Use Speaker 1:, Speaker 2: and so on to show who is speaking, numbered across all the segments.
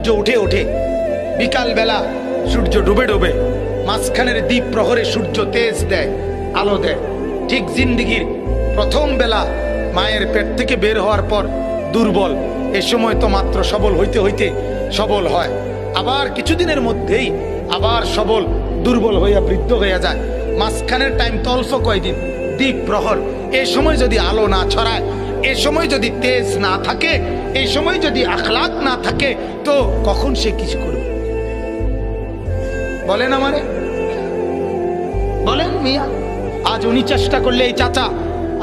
Speaker 1: সূর্য উঠে ওঠে। বিকাল বেলা সূর্য ডুবে ডুবে মাঝখানের দ্বীপ প্রহরে সূর্য তেজ দেয়, আলো দেয়। ঠিক জিন্দিগির প্রথম বেলা মায়ের পেট থেকে বের হওয়ার পর দুর্বল। এ সময় তো মাত্র সবল হইতে হইতে সবল হয়। আবার কিছুদিনের মধ্যেই আবার সবল, দুর্বল হইয়া বৃদ্ধ হইয়া যায়। মাঝখানের টাইম তো অল্প কয়দিন, দ্বীপ প্রহর। এ সময় যদি আলো না ছড়ায় এ সময় যদি তেজ না থাকে এই সময় যদি আখলাক না থাকে তো কখন সে কিছু করবে? বলেন আমারে। বলেন মিয়া আজ উনি চেষ্টা করলে এই চাচা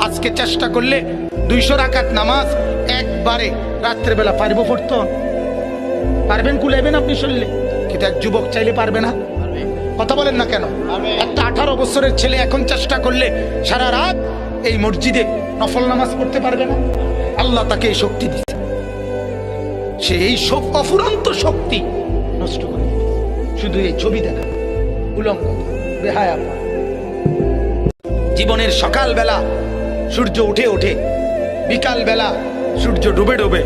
Speaker 1: আজকে চেষ্টা করলে দুইশো রাকাত নামাজ একবারে রাত্রেবেলা পারব পড়তো। পারবেন কুলাইবেন আপনি শুনলে কিন্তু এক যুবক চাইলে পারবে না। কথা বলেন না কেন? একটা আঠারো বছরের ছেলে এখন চেষ্টা করলে সারা রাত এই মসজিদে নফল নামাজ পড়তে পারবে না। আল্লাহ তাকে এই শক্তি দিচ্ছে সে এই সব অফুরন্ত শক্তি নষ্ট করে শুধু এই ছবি দেখা, উলঙ্গ, বেহায়া জীবনের সকালবেলা সূর্য উঠে ওঠে বিকাল বেলা সূর্য ডুবে ডুবে,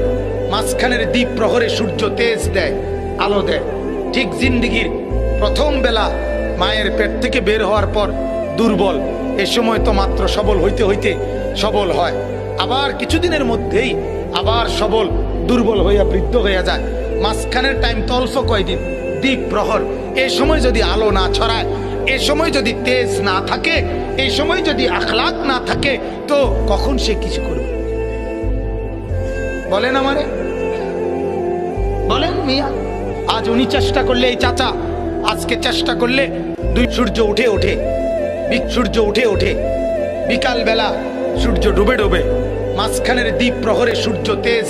Speaker 1: মাঝখানের দ্বীপ প্রহরে সূর্য তেজ দেয়, আলো দেয়। ঠিক জিন্দিগির প্রথম বেলা মায়ের পেট থেকে বের হওয়ার পর দুর্বল এ সময় তো মাত্র সবল হইতে হইতে সবল হয়। আবার কিছুদিনের মধ্যেই আবার সবল, দুর্বল হইয়া বৃদ্ধ হইয়া যায়। মাঝখানের টাইম তো অল্প কয়দিন? দ্বীপ প্রহর। এ সময় যদি আলো না ছড়ায়, এ সময় যদি তেজ না থাকে, এ সময় যদি আখলাক না থাকে, তো কখন সে কিছু করবে? বলেন আমারে। বলেন মিয়া, আজ উনি চেষ্টা করলে এই চাচা, আজকে চেষ্টা করলে দুই সূর্য উঠে ওঠে। সূর্য উঠে ওঠে। বিকাল বেলা সূর্য ডুবে ডুবে মাঝখানের দ্বীপ প্রহরে সূর্য তেজ